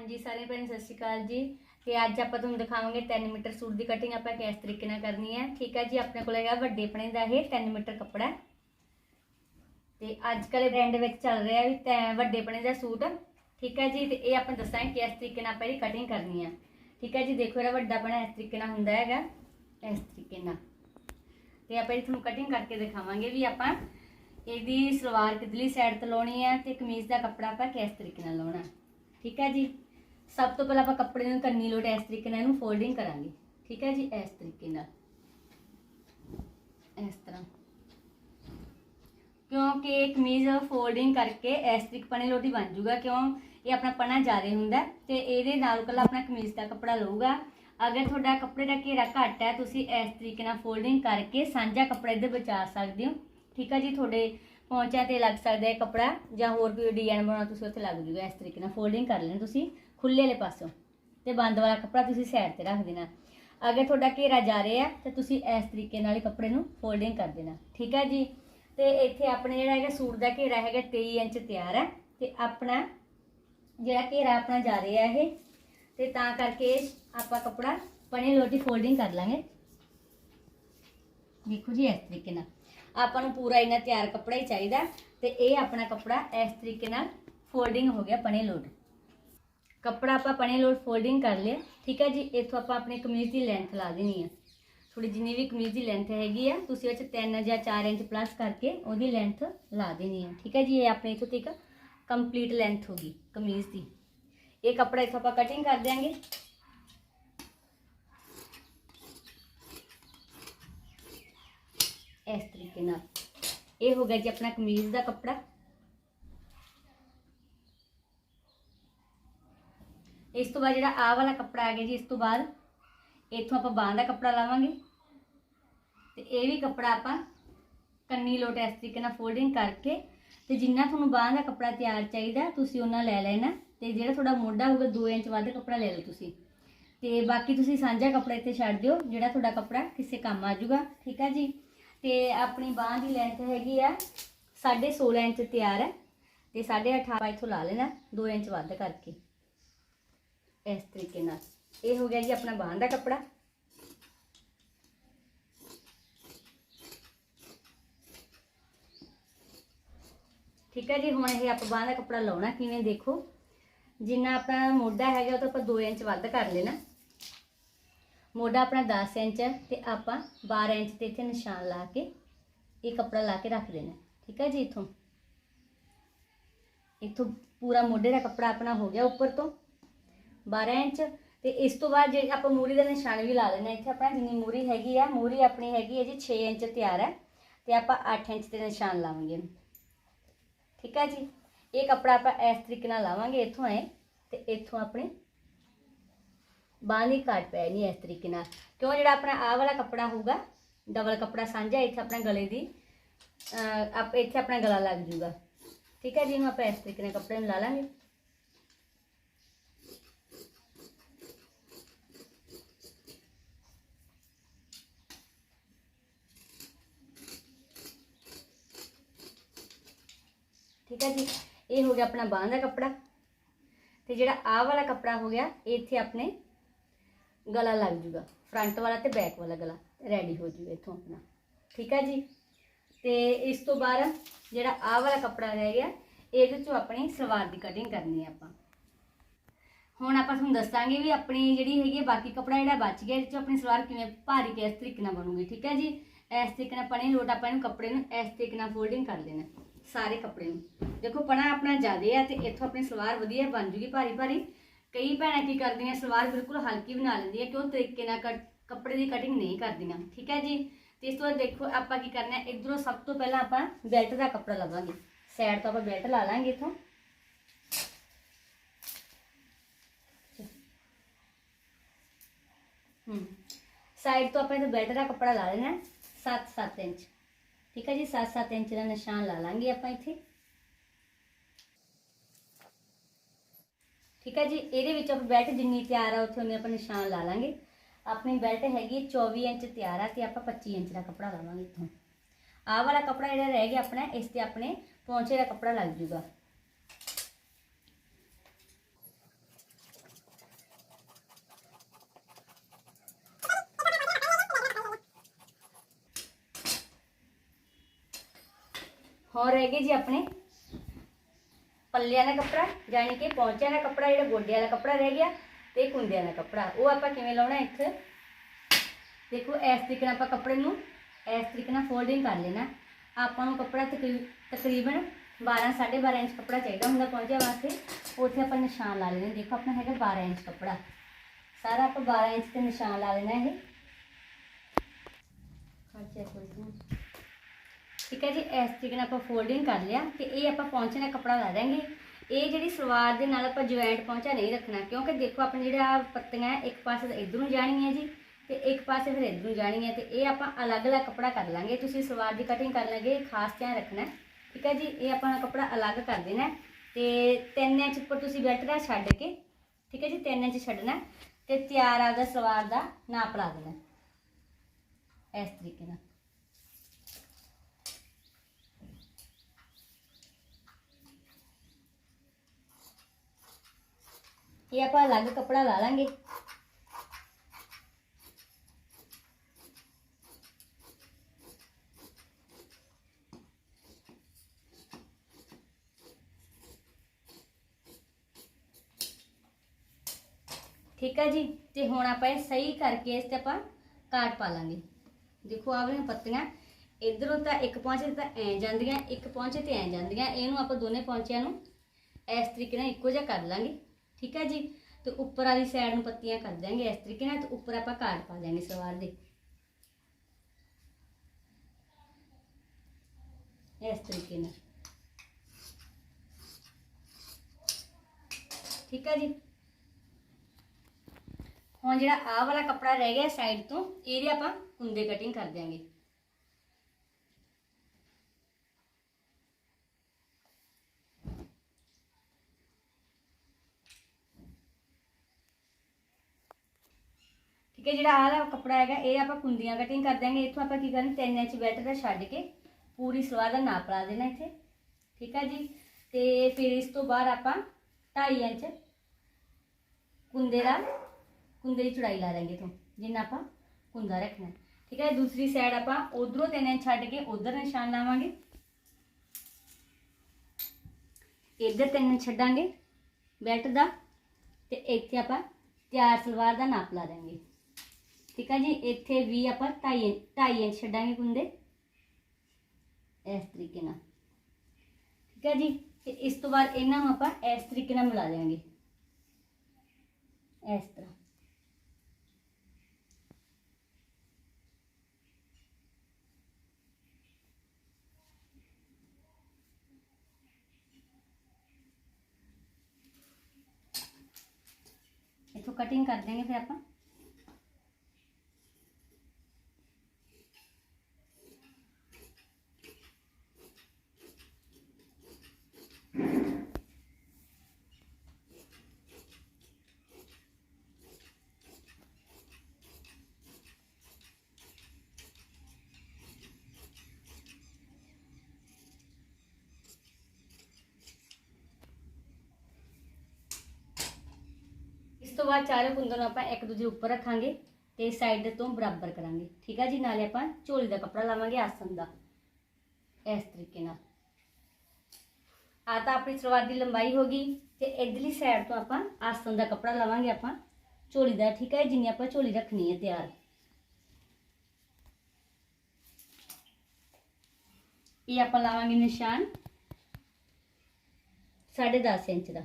ਹਾਂਜੀ ਸਾਰੇ ਭੈਣ ਸਤਿ ਸ਼੍ਰੀ ਅਕਾਲ ਜੀ। ਤੇ ਅੱਜ ਆਪਾਂ ਤੁਹਾਨੂੰ ਦਿਖਾਵਾਂਗੇ 3 ਮੀਟਰ ਸੂਟ ਦੀ ਕਟਿੰਗ ਆਪਾਂ ਕਿਸ ਤਰੀਕੇ ਨਾਲ ਕਰਨੀ ਹੈ। ਠੀਕ ਹੈ ਜੀ, ਆਪਣੇ ਕੋਲ ਹੈਗਾ ਵੱਡੇ ਪਣੇ ਦਾ ਇਹ 3 ਮੀਟਰ ਕੱਪੜਾ। ਤੇ ਅੱਜ ਕੱਲ੍ਹ ਬ੍ਰਾਂਡ ਵਿੱਚ ਚੱਲ ਰਿਹਾ ਵੀ ਤੈ- ਵੱਡੇ ਪਣੇ ਦਾ ਸੂਟ। ਠੀਕ ਹੈ ਜੀ, ਤੇ ਇਹ ਆਪਾਂ ਦੱਸਾਂਗੇ ਕਿਸ ਤਰੀਕੇ ਨਾਲ ਆਪਾਂ ਇਹਦੀ ਕਟਿੰਗ ਕਰਨੀ ਹੈ। ਠੀਕ ਹੈ ਜੀ, ਦੇਖੋ ਇਹਦਾ ਵੱਡਾ ਪਣਾ ਇਸ ਤਰੀਕੇ ਨਾਲ ਹੁੰਦਾ ਹੈਗਾ। ਇਸ ਤਰੀਕੇ ਨਾਲ। ਤੇ ਆਪਾਂ ਇਹ ਤੁਹਾਨੂੰ ਕਟਿੰਗ ਕਰਕੇ ਦਿਖਾਵਾਂਗੇ ਵੀ ਆਪਾਂ ਇਹਦੀ ਸਲਵਾਰ ਕਿਦਲੀ ਸਾਈਡ ਤੇ ਲਾਉਣੀ ਹੈ ਤੇ ਕਮੀਜ਼ ਦਾ ਕੱਪੜਾ ਆਪਾਂ ਕਿਸ ਤਰੀਕੇ ਨਾਲ ਲਾਉਣਾ। ਠੀਕ ਹੈ ਜੀ। ਸਭ ਤੋਂ ਪਹਿਲਾਂ ਆਪਾਂ ਕੱਪੜੇ ਨੂੰ ਕੰਨੀ ਲੋਟ ਇਸ ਤਰੀਕੇ ਨਾਲ ਇਹਨੂੰ ਫੋਲਡਿੰਗ ਕਰਾਂਗੇ। ਠੀਕ ਹੈ ਜੀ, ਇਸ ਤਰੀਕੇ ਨਾਲ। ਇਸ ਤਰ੍ਹਾਂ। ਕਿਉਂਕਿ ਕਮੀਜ਼ ਫੋਲਡਿੰਗ ਕਰਕੇ ਇਸ ਤਰੀਕੇ ਪਣੇ ਲੋਟੀ ਬਣ ਜੂਗਾ, ਕਿਉਂ? ਇਹ ਆਪਣਾ ਪਣਾ ਜ਼ਿਆਦਾ ਹੁੰਦਾ ਹੈ ਤੇ ਇਹਦੇ ਨਾਲ ਕੱਲਾ ਆਪਣਾ ਕਮੀਜ਼ ਦਾ ਕੱਪੜਾ ਲਊਗਾ। ਅਗਰ ਤੁਹਾਡਾ ਕੱਪੜੇ ਦਾ ਘੇਰਾ ਘੱਟ ਹੈ, ਤੁਸੀਂ ਇਸ ਤਰੀਕੇ ਨਾਲ ਫੋਲਡਿੰਗ ਕਰਕੇ ਸਾਂਝਾ ਕੱਪੜਾ ਇਹਦੇ ਬਚਾ ਸਕਦੇ ਹੋ। ਠੀਕ ਹੈ ਜੀ, ਤੁਹਾਡੇ ਪਹੁੰਚਿਆ ਤੇ ਲੱਗ ਸਕਦਾ ਹੈ ਕੱਪੜਾ ਜਾਂ ਹੋਰ ਕੋਈ ਡਿਜ਼ਾਈਨ ਬਣਾਉਣਾ ਤੁਸੀਂ ਉੱਥੇ ਲੱਗ ਜੂਗਾ। ਇਸ ਤਰੀਕੇ ਨਾਲ ਫੋਲਡਿੰਗ ਕਰ ਲੈਣਾ ਤੁਸੀਂ। ਖੁੱਲੇ ਵਾਲੇ ਪਾਸੋਂ ਤੇ ਬੰਦ ਵਾਲਾ ਕੱਪੜਾ ਤੁਸੀਂ ਸਾਈਡ ਤੇ ਰੱਖ ਦੇਣਾ। ਅਗਰ ਤੁਹਾਡਾ ਘੇਰਾ ਜਾ ਰਿਹਾ ਹੈ, ਤਾਂ ਤੁਸੀਂ ਇਸ ਤਰੀਕੇ ਨਾਲ ਹੀ ਕੱਪੜੇ ਨੂੰ ਫੋਲਡਿੰਗ ਕਰ ਦੇਣਾ। ਠੀਕ ਹੈ ਜੀ? ਤੇ ਇੱਥੇ ਆਪਣੇ ਜਿਹੜਾ ਹੈਗਾ ਸੂਟ ਦਾ ਘੇਰਾ ਹੈਗਾ 23 ਇੰਚ ਤਿਆਰ ਹੈ ਤੇ ਆਪਣਾ ਜਿਹੜਾ ਘੇਰਾ ਆਪਣਾ ਜਾ ਰਿਹਾ ਇਹ। ਤੇ ਤਾਂ ਕਰਕੇ ਆਪਾਂ ਕੱਪੜਾ ਪਣੇ ਲੋਟੀ ਫੋਲਡਿੰਗ ਕਰ ਲਾਂਗੇ। ਦੇਖੋ ਜੀ ਇਸ ਤਰੀਕੇ ਨਾਲ। ਆਪਾਂ ਨੂੰ ਪੂਰਾ ਇਹਨਾਂ ਤਿਆਰ ਕੱਪੜਾ ਹੀ ਚਾਹੀਦਾ ਤੇ ਇਹ ਆਪਣਾ ਕੱਪੜਾ ਇਸ ਤਰੀਕੇ ਨਾਲ ਫੋਲਡਿੰਗ ਹੋ ਗਿਆ ਪਣੇ ਲੋਟ। ਕੱਪੜਾ ਆਪਾਂ ਪਣੇ ਲੋੜ ਫੋਲਡਿੰਗ ਕਰ ਲਿਆ। ਠੀਕ ਹੈ ਜੀ? ਇੱਥੋਂ ਆਪਾਂ ਆਪਣੀ ਕਮੀਜ਼ ਦੀ ਲੈਂਥ ਲਾ ਦੇਣੀ ਹੈ ਥੋੜੀ ਜਿੰਨੀ ਵੀ ਕਮੀਜ਼ ਦੀ ਲੈਂਥ ਹੈਗੀ ਆ, ਤੁਸੀਂ ਉਹ ਚ 3 ਜਾਂ 4 ਇੰਚ ਪਲੱਸ ਕਰਕੇ ਉਹਦੀ ਲੈਂਥ ਲਾ ਦੇਣੀ ਹੈ ਠੀਕ ਹੈ ਜੀ? ਇਹ ਆਪਣੇ ਇੱਥੋਂ ਤੱਕ ਕੰਪਲੀਟ ਲੈਂਥ ਹੋਗੀ ਕਮੀਜ਼ ਦੀ। ਇਹ ਕੱਪੜਾ ਇੱਥੋਂ ਆਪਾਂ ਕਟਿੰਗ ਕਰ ਦਿਆਂਗੇ। ਇਸ ਤਰੀਕੇ ਨਾਲ। ਇਹ ਹੋ ਗਿਆ ਜੀ ਆਪਣਾ ਕਮੀਜ਼ ਦਾ ਕੱਪੜਾ। ਇਸ ਤੋਂ ਬਾਅਦ ਜਿਹੜਾ ਆਹ ਵਾਲਾ ਕੱਪੜਾ ਆ ਗਿਆ ਜੀ, ਇਸ ਤੋਂ ਬਾਅਦ ਇੱਥੋਂ ਆਪਾਂ ਬਾਹਾਂ ਦਾ ਕੱਪੜਾ ਲਾਵਾਂਗੇ। ਤੇ ਇਹ ਵੀ ਕੱਪੜਾ ਆਪਾਂ ਕੰਨੀ ਲੋਟ ਇਸ ਤਰੀਕੇ ਨਾਲ ਫੋਲਡਿੰਗ ਕਰਕੇ ਤੇ ਜਿੰਨਾ ਤੁਹਾਨੂੰ ਬਾਹਾਂ ਦਾ ਕੱਪੜਾ ਤਿਆਰ ਚਾਹੀਦਾ, ਤੁਸੀਂ ਉਹਨਾਂ ਲੈ ਲੈਣਾ ਤੇ ਜਿਹੜਾ ਤੁਹਾਡਾ ਮੋਢਾ ਹੋਊਗਾ 2 ਇੰਚ ਵੱਧ ਕੱਪੜਾ ਲੈ ਲਓ ਤੁਸੀਂ। ਤੇ ਬਾਕੀ ਤੁਸੀਂ ਸਾਂਝਾ ਕੱਪੜਾ ਇੱਥੇ ਛੱਡ ਦਿਓ, ਜਿਹੜਾ ਤੁਹਾਡਾ ਕੱਪੜਾ ਕਿਸੇ ਕੰਮ ਆ ਜਾਊਗਾ, ਠੀਕ ਆ ਜੀ? ਤੇ ਆਪਣੀ ਬਾਹ ਦੀ ਲੈਂਥ ਹੈਗੀ ਆ 16.5 ਇੰਚ ਤਿਆਰ ਹੈ ਤੇ 8.5 ਇੱਥੋਂ ਲਾ ਲੈਣਾ 2 ਇੰਚ ਵੱਧ ਕਰਕੇ। ਇਸ ਤਰੀਕੇ ਨਾਲ। ਇਹ ਹੋ ਗਿਆ ਜੀ ਆਪਣਾ ਬਾਹਾਂ ਦਾ ਕੱਪੜਾ। ਠੀਕ ਹੈ ਜੀ, ਹੁਣ ਇਹ ਆਪਾਂ ਬਾਹਾਂ ਦਾ ਕੱਪੜਾ ਲਾਉਣਾ, ਕਿਵੇਂ ਦੇਖੋ। ਜਿੰਨਾ ਆਪਣਾ ਮੋਢਾ ਹੈਗਾ, ਉਹ ਤਾਂ ਆਪਾਂ 2 ਇੰਚ ਵੱਧ ਕਰ ਲੈਣਾ। ਮੋਢਾ ਆਪਣਾ 10 ਇੰਚ ਹੈ ਤੇ ਆਪਾਂ 12 ਇੰਚ ਤੇ ਇੱਥੇ ਨਿਸ਼ਾਨ ਲਾ ਕੇ ਇਹ ਕੱਪੜਾ ਲਾ ਕੇ ਰੱਖ ਦੇਣਾ। ਠੀਕ ਹੈ ਜੀ, ਇਥੋਂ। ਇਥੋਂ ਪੂਰਾ ਮੋਢੇ ਦਾ ਕੱਪੜਾ ਆਪਣਾ ਹੋ ਗਿਆ ਉੱਪਰ ਤੋਂ। 12 ਇੰਚ ਤੇ ਇਸ ਤੋਂ ਬਾਅਦ ਜੇ ਆਪਾਂ ਮੂਰੀ ਦਾ ਨਿਸ਼ਾਨ ਵੀ ਲਾ ਲੈਣਾ ਇੱਥੇ ਆਪਣਾ ਜਿੰਨੀ ਮੂਰੀ ਹੈਗੀ ਆ ਮੂਰੀ ਆਪਣੀ ਹੈਗੀ ਹੈ ਜੀ 6 ਇੰਚ ਤਿਆਰ ਹੈ ਤੇ ਆਪਾਂ 8 ਇੰਚ ਤੇ ਨਿਸ਼ਾਨ ਲਾਵਾਂਗੇ ਇਹਨੂੰ। ਠੀਕ ਹੈ ਜੀ ਇਹ ਕੱਪੜਾ ਆਪਾਂ ਇਸ ਤਰੀਕੇ ਨਾਲ ਲਾਵਾਂਗੇ ਇੱਥੋਂ ਐ ਤੇ ਇੱਥੋਂ ਆਪਣੇ ਬਾਂਹ ਦੀ ਕਾਟ ਪੈਣੀ ਇਸ ਤਰੀਕੇ ਨਾਲ ਕਿਉਂ ਜਿਹੜਾ ਆਪਣਾ ਆਹ ਵਾਲਾ ਕੱਪੜਾ ਹੋਊਗਾ ਡਬਲ ਕੱਪੜਾ ਸਾਂਝਾ ਇੱਥੇ ਆਪਣਾ ਗਲੇ ਦੀ ਅਹ ਆਪ ਇੱਥੇ ਆਪਣਾ ਗਲਾ ਲੱਗ ਜੂਗਾ ਠੀਕ ਹੈ ਜੀ ਇਹਨੂੰ ਆਪਾਂ ਇਸ ਤਰੀਕੇ ਨਾਲ ਕੱਪੜੇ ਨੂੰ ਲਾ ਲਾਂਗੇ ਠੀਕ ਹੈ ਜੀ। ਇਹ ਹੋ ਗਿਆ ਆਪਣਾ ਬਾਂਹ ਦਾ ਕੱਪੜਾ। ਤੇ ਜਿਹੜਾ ਆਹ ਵਾਲਾ ਕੱਪੜਾ ਹੋ ਗਿਆ, ਇਹ ਇੱਥੇ ਆਪਣੇ ਗਲਾ ਲੱਗ ਜੂਗਾ। ਫਰੰਟ ਵਾਲਾ ਤੇ ਬੈਕ ਵਾਲਾ ਗਲਾ। ਰੈਡੀ ਹੋ ਜੂਗਾ ਇੱਥੋਂ ਆਪਣਾ। ਠੀਕ ਹੈ ਜੀ? ਤੇ ਇਸ ਤੋਂ ਬਾਅਦ ਜਿਹੜਾ ਆਹ ਵਾਲਾ ਕੱਪੜਾ ਰਹਿ ਗਿਆ, ਇਹਦੇ ਚੋਂ ਆਪਣੀ ਸਲਵਾਰ ਦੀ ਕਟਿੰਗ ਕਰਨੀ ਹੈ ਆਪਾਂ। ਹੁਣ ਆਪਾਂ ਤੁਹਾਨੂੰ ਦੱਸਾਂਗੇ ਵੀ ਆਪਣੀ ਜਿਹੜੀ ਹੈਗੀ ਹੈ ਬਾਕੀ ਕੱਪੜਾ ਜਿਹੜਾ ਬਚ ਗਿਆ, ਇਹਦੇ ਚੋਂ ਆਪਣੀ ਸਲਵਾਰ ਕਿਵੇਂ ਭਾਰੀ ਕਿਸ ਤਰੀਕੇ ਨਾਲ ਬਣੂਗੀ। ਠੀਕ ਹੈ ਜੀ? ਇਸ ਤਰੀਕੇ ਨਾਲ ਪਣੇ ਲੋਟ ਆਪਾਂ ਇਹਨੂੰ ਕੱਪੜੇ ਨੂੰ ਇਸ ਤਰੀਕੇ ਨਾਲ ਫੋਲਡਿੰਗ ਕਰ ਲੈਣਾ। ਸਾਰੇ ਕੱਪੜੇ ਨੂੰ। ਦੇਖੋ ਪਣਾ ਆਪਣਾ ਜ਼ਿਆਦੇ ਆ ਤੇ ਇੱਥੋਂ ਆਪਣੀ ਸਲਵਾਰ ਵਧੀਆ ਬਣ ਜੂਗੀ ਭਾਰੀ ਭਾਰੀ। ਕਈ ਭੈਣਾਂ ਕੀ ਕਰਦੀਆਂ, ਸਲਵਾਰ ਬਿਲਕੁਲ ਹਲਕੀ ਬਣਾ ਲੈਂਦੀਆਂ, ਕਿਉਂ ਤਰੀਕੇ ਨਾਲ ਕੱਪੜੇ ਦੀ ਕਟਿੰਗ ਨਹੀਂ ਕਰਦੀਆਂ। ਠੀਕ ਹੈ ਜੀ? ਤੇ ਇਸ ਤੋਂ ਬਾਅਦ ਦੇਖੋ, ਆਪਾਂ ਕੀ ਕਰਨਾ ਹੈ ਇਧਰੋਂ ਸਭ ਤੋਂ ਪਹਿਲਾਂ ਆਪਾਂ ਬੈਲਟ ਦਾ ਕੱਪੜਾ ਲਵਾਂਗੇ। ਸਾਈਡ ਤੋਂ ਆਪਾਂ ਬੈਲਟ ਲਾ ਲਾਂਗੇ ਇਥੋਂ। ਹੂੰ। ਸਾਈਡ ਤੋਂ ਆਪਾਂ ਇਹ ਬੈਲਟ ਦਾ ਕੱਪੜਾ ਲਾ ਲੈਣਾ 7-7 ਇੰਚ। ਠੀਕ ਹੈ ਜੀ 7-7 ਇੰਚ ਦਾ ਨਿਸ਼ਾਨ ਲਾ ਲਾਂਗੇ ਆਪਾਂ ਇੱਥੇ। ਠੀਕ ਹੈ ਜੀ, ਇਹਦੇ ਵਿੱਚ ਆਪਾਂ ਬੈਲਟ ਜਿੰਨੀ ਤਿਆਰ ਆ, ਉੱਥੇ ਉਹਨੇ ਆਪਾਂ ਨਿਸ਼ਾਨ ਲਾ ਲਾਂਗੇ। ਆਪਣੀ ਬੈਲਟ ਹੈਗੀ 24 ਇੰਚ ਤਿਆਰ ਆ ਤੇ ਆਪਾਂ 25 ਇੰਚ ਦਾ ਕੱਪੜਾ ਲਾਵਾਂਗੇ ਇੱਥੋਂ। ਆਹ ਵਾਲਾ ਕੱਪੜਾ ਜਿਹੜਾ ਰਹਿ ਗਿਆ ਆਪਣਾ, ਇਸ ਤੇ ਆਪਣੇ ਪੌਂਚੇ ਦਾ ਕੱਪੜਾ ਲੱਗ ਜੂਗਾ। ਹੁਣ ਰਹਿ ਗਏ ਜੀ ਆਪਣੇ? ਪੱਲਿਆਂ ਦਾ ਕੱਪੜਾ ਯਾਨੀ ਕਿ ਪੌਂਚਿਆਂ ਦਾ ਕੱਪੜਾ, ਜਿਹੜਾ ਗੋਡਿਆਂ ਦਾ ਕੱਪੜਾ ਰਹਿ ਗਿਆ ਤੇ ਕੁੰਦਿਆਂ ਦਾ ਕੱਪੜਾ। ਉਹ ਆਪਾਂ ਕਿਵੇਂ ਲਾਉਣਾ ਇੱਥੇ? ਦੇਖੋ, ਇਸ ਤਰੀਕੇ ਨਾਲ ਆਪਾਂ ਕੱਪੜੇ ਨੂੰ, ਇਸ ਤਰੀਕੇ ਨਾਲ ਫੋਲਡਿੰਗ ਕਰ ਲੈਣਾ। ਆਪਾਂ ਨੂੰ ਕੱਪੜਾ ਤਕਰੀ- ਤਕਰੀਬਨ 12 12.5 ਇੰਚ ਕੱਪੜਾ ਚਾਹੀਦਾ ਹੁੰਦਾ ਪਹੁੰਚਿਆ ਵਾਸਤੇ। ਉੱਥੇ ਆਪਾਂ ਨਿਸ਼ਾਨ ਲਾ ਲੈਣੇ। ਦੇਖੋ, ਆਪਣਾ ਹੈਗਾ 12 ਇੰਚ ਕੱਪੜਾ। ਸਾਰਾ ਆਪਾਂ 12 ਇੰਚ ਤੇ ਨਿਸ਼ਾਨ ਲਾ ਲੈਣਾ ਇਹ। ਖਰਚੇ ਕੋਈ ਨਹੀਂ। ਠੀਕ ਹੈ ਜੀ, ਇਸ ਤਰੀਕੇ ਨਾਲ ਆਪਾਂ ਫੋਲਡਿੰਗ ਕਰ ਲਿਆ ਤੇ ਇਹ ਆਪਾਂ ਪਹੁੰਚੇ ਦਾ ਕੱਪੜਾ ਲਾ ਦਾਂਗੇ ਇਹ ਜਿਹੜੀ ਸਲਵਾਰ ਦੇ ਨਾਲ ਆਪਾਂ ਜੁਆਇੰਟ ਪਹੁੰਚਾ ਨਹੀਂ ਰੱਖਣਾ, ਕਿਉਂਕਿ ਦੇਖੋ ਆਪਣੇ ਜਿਹੜਾ ਆਹ ਪੱਤੀਆਂ ਇੱਕ ਪਾਸੇ ਤਾਂ ਇੱਧਰ ਨੂੰ ਜਾਣੀਆਂ ਜੀ ਤੇ ਇੱਕ ਪਾਸੇ ਫਿਰ ਇੱਧਰ ਨੂੰ ਜਾਣੀਆਂ ਤੇ ਇਹ ਆਪਾਂ ਅਲੱਗ-ਅਲੱਗ ਕੱਪੜਾ ਕਰ ਲਾਂਗੇ। ਤੁਸੀਂ ਸਲਵਾਰ ਦੀ ਕਟਿੰਗ ਕਰ ਲਾਂਗੇ, ਇਹ ਖਾਸ ਧਿਆਨ ਰੱਖਣਾ ਠੀਕ ਹੈ ਜੀ, ਇਹ ਆਪਾਂ ਕੱਪੜਾ ਅਲੱਗ ਕਰ ਦੇਣਾ ਹੈ ਤੇ 3 ਇੰਚ ਉੱਪਰ ਤੁਸੀਂ ਬੈਲਟ ਦਾ ਛੱਡ ਕੇ, ਠੀਕ ਹੈ ਜੀ 3 ਇੰਚ ਛੱਡਣਾ ਹੈ ਤੇ ਤਿਆਰ ਆਪਦਾ ਸਲਵਾਰ ਦਾ ਨਾਪ ਲਾ ਦੇਣਾ ਇਸ ਤਰੀਕੇ ਨਾਲ। ਇਹ ਆਪਾਂ ਅਲੱਗ ਕੱਪੜਾ ਲਾ ਲਾਂਗੇ। ਠੀਕ ਹੈ ਜੀ? ਤੇ ਹੁਣ ਆਪਾਂ ਇਹ ਸਹੀ ਕਰਕੇ ਇਸ ਤੇ ਆਪਾਂ ਕਾਟ ਪਾ ਲਾਂਗੇ। ਦੇਖੋ ਆਹ ਵਾਲੀਆਂ ਪੱਤੀਆਂ। ਇਧਰੋਂ ਤਾਂ ਇੱਕ ਪਹੁੰਚੇ ਤਾਂ ਐ ਜਾਂਦੀਆਂ, ਇੱਕ ਪਹੁੰਚੇ ਤੇ ਐ ਜਾਂਦੀਆਂ। ਇਹਨੂੰ ਆਪਾਂ ਦੋਨੇ ਪਹੁੰਚਿਆਂ ਨੂੰ ਇਸ ਤਰੀਕੇ ਨਾਲ ਇੱਕੋ ਜਿਹਾ ਕਰ ਲਾਂਗੇ। ਠੀਕ ਹੈ ਜੀ? ਤੇ ਉੱਪਰ ਵਾਲੀ ਸਾਈਡ ਨੂੰ ਪੱਤੀਆਂ ਕਰ ਦਾਂਗੇ ਇਸ ਤਰੀਕੇ ਨਾਲ ਤੇ ਉੱਪਰ ਆਪਾਂ ਕਾਟ ਪਾ ਦਾਂਗੇ ਸਲਵਾਰ ਦੇ। ਇਸ ਤਰੀਕੇ ਨਾਲ। ਠੀਕ ਹੈ ਜੀ? ਹੁਣ ਜਿਹੜਾ ਆਹ ਵਾਲਾ ਕੱਪੜਾ ਰਹਿ ਗਿਆ ਸਾਈਡ ਤੋਂ, ਇਹਦੇ ਆਪਾਂ ਕੁੰਦੇ ਕਟਿੰਗ ਕਰ ਦਿਆਂਗੇ। ਠੀਕ ਹੈ ਜਿਹੜਾ ਆਹ ਵਾਲਾ ਕੱਪੜਾ ਹੈਗਾ, ਇਹ ਆਪਾਂ ਕੁੰਦੀਆਂ ਕਟਿੰਗ ਕਰ ਦਿਆਂਗੇ। ਇੱਥੋਂ ਆਪਾਂ ਕੀ ਕਰਨਾ 3 ਇੰਚ ਬੈਲਟ ਦਾ ਛੱਡ ਕੇ ਪੂਰੀ ਸਲਵਾਰ ਦਾ ਨਾਪ ਲਾ ਦੇਣਾ ਇੱਥੇ। ਠੀਕ ਹੈ ਜੀ? ਤੇ ਫਿਰ ਇਸ ਤੋਂ ਬਾਅਦ ਆਪਾਂ 2.5 ਇੰਚ ਕੁੰਦੇ ਦਾ, ਕੁੰਦੇ ਦੀ ਚੌੜਾਈ ਲਾ ਦਾਂਗੇ ਤੋਂ ਜਿੰਨਾ ਆਪਾਂ ਕੁੰਦਾ ਰੱਖਣਾ ਹੈ। ਠੀਕ ਹੈ ਦੂਸਰੀ ਸਾਈਡ ਆਪਾਂ ਉਧਰੋਂ 3 ਇੰਚ ਛੱਡ ਕੇ ਉਧਰ ਨਿਸ਼ਾਨ ਲਾਵਾਂਗੇ। ਇੱਧਰ 3 ਇੰਚ ਛੱਡਾਂਗੇ ਬੈਲਟ ਦਾ, ਤੇ ਇੱਥੇ ਆਪਾਂ ਤਿਆਰ ਸਲਵਾਰ ਦਾ ਨਾਪ ਲਾ ਦਾਂਗੇ ਠੀਕ ਹੈ ਜੀ ਇੱਥੇ ਵੀ ਆਪਾਂ 2.5 ਇੰਚ 2.5 ਇੰਚ ਛੱਡਾਂਗੇ ਕੁੰਦੇ ਇਸ ਤਰੀਕੇ ਨਾਲ ਠੀਕ ਹੈ ਜੀ ਤੇ ਇਸ ਤੋਂ ਬਾਅਦ ਇਹਨਾਂ ਨੂੰ ਆਪਾਂ ਇਸ ਤਰੀਕੇ ਨਾਲ ਮਿਲਾ ਦਿਆਂਗੇ ਇਸ ਤਰ੍ਹਾਂ ਇਥੋਂ ਕਟਿੰਗ ਕਰ ਦੇंगे ਫਿਰ ਆਪਾਂ ਇਸ ਤੋਂ ਬਾਅਦ ਚਾਰੇ ਕੁੰਦਨ ਨੂੰ ਆਪਾਂ ਇੱਕ ਦੂਜੇ ਦੇ ਉੱਪਰ ਰੱਖਾਂਗੇ ਤੇ ਸਾਈਡ ਤੋਂ ਬਰਾਬਰ ਕਰਾਂਗੇ ਠੀਕ ਹੈ ਜੀ ਨਾਲੇ ਆਪਾਂ ਝੋਲੀ ਦਾ ਕੱਪੜਾ ਲਾਵਾਂਗੇ ਆਸਨ ਦਾ ਇਸ ਤਰੀਕੇ ਨਾਲ ਆ ਤਾਂ ਆਪਣੀ ਸਲਵਾਰ ਦੀ ਲੰਬਾਈ ਹੋ ਗਈ ਤੇ ਇਧਰਲੀ ਸਾਈਡ ਤੋਂ ਆਪਾਂ ਆਸਨ ਦਾ ਕੱਪੜਾ ਲਾਵਾਂਗੇ ਆਪਾਂ ਝੋਲੀ ਦਾ ਠੀਕ ਹੈ ਜਿੰਨੀ ਆਪਾਂ ਝੋਲੀ ਰੱਖਣੀ ਹੈ ਤਿਆਰ ਇਹ ਆਪਾਂ ਲਾਵਾਂਗੇ ਨਿਸ਼ਾਨ 10.5 ਇੰਚ ਦਾ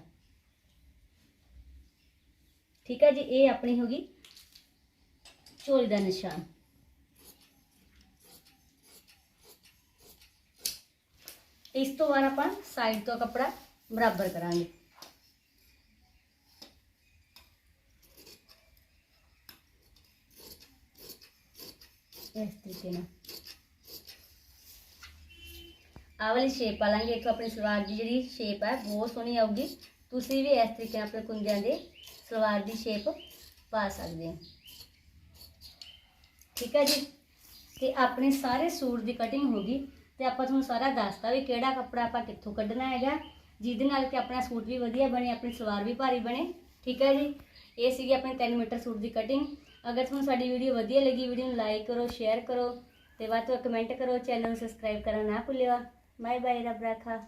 ਠੀਕ ਹੈ ਜੀ ਇਹ ਆਪਣੀ ਹੋ ਗਈ ਝੋਲੀ ਦਾ ਨਿਸ਼ਾਨ ਇਸ ਤੋਂ ਬਾਅਦ ਆਪਾਂ ਸਾਈਡ ਤੋਂ ਕੱਪੜਾ ਬਰਾਬਰ ਕਰਾਂਗੇ ਇਸ ਤਰੀਕੇ ਨਾਲ ਆਹ ਵਾਲੀ ਸ਼ੇਪ ਆ ਲਾਂਗੇ ਇੱਕ ਆਪਣੀ ਸਲਵਾਰ ਦੀ ਜਿਹੜੀ ਸ਼ੇਪ ਹੈ ਬਹੁਤ ਸੋਹਣੀ ਆਊਗੀ ਤੁਸੀਂ ਵੀ ਇਸ ਤਰੀਕੇ ਨਾਲ ਆਪਣੇ ਕੁੰਦਿਆਂ ਦੇ ਸਲਵਾਰ ਦੀ ਸ਼ੇਪ ਪਾ ਸਕਦੇ ਹਾਂ। ਠੀਕ ਹੈ ਜੀ? ਤੇ ਆਪਣੇ ਸਾਰੇ ਸੂਟ ਦੀ ਕਟਿੰਗ ਹੋ ਗਈ ਤੇ ਆਪਾਂ ਤੁਹਾਨੂੰ ਸਾਰਾ ਦੱਸਤਾ ਵੀ ਕਿਹੜਾ ਕੱਪੜਾ ਆਪਾਂ ਕਿੱਥੋਂ ਕੱਢਣਾ ਹੈਗਾ, ਜਿਹਦੇ ਨਾਲ ਕਿ ਆਪਣਾ ਸੂਟ ਵੀ ਵਧੀਆ ਬਣੇ, ਆਪਣੀ ਸਲਵਾਰ ਵੀ ਭਾਰੀ ਬਣੇ। ਠੀਕ ਹੈ ਜੀ? ਇਹ ਸੀਗੀ ਆਪਣੇ 3 ਮੀਟਰ ਸੂਟ ਦੀ ਕਟਿੰਗ ਅਗਰ ਤੁਹਾਨੂੰ ਸਾਡੀ ਵੀਡੀਓ ਵਧੀਆ ਲੱਗੀ ਵੀਡੀਓ ਨੂੰ ਲਾਈਕ ਕਰੋ ਸ਼ੇਅਰ ਕਰੋ ਤੇ ਵੱਧ ਤੋਂ ਵੱਧ ਕਮੈਂਟ ਕਰੋ ਚੈਨਲ ਨੂੰ ਸਬਸਕ੍ਰਾਈਬ ਕਰਨਾ ਨਾ ਭੁੱਲਿਓ। ਬਾਏ ਬਾਏ ਰੱਬ ਰਾਖਾ।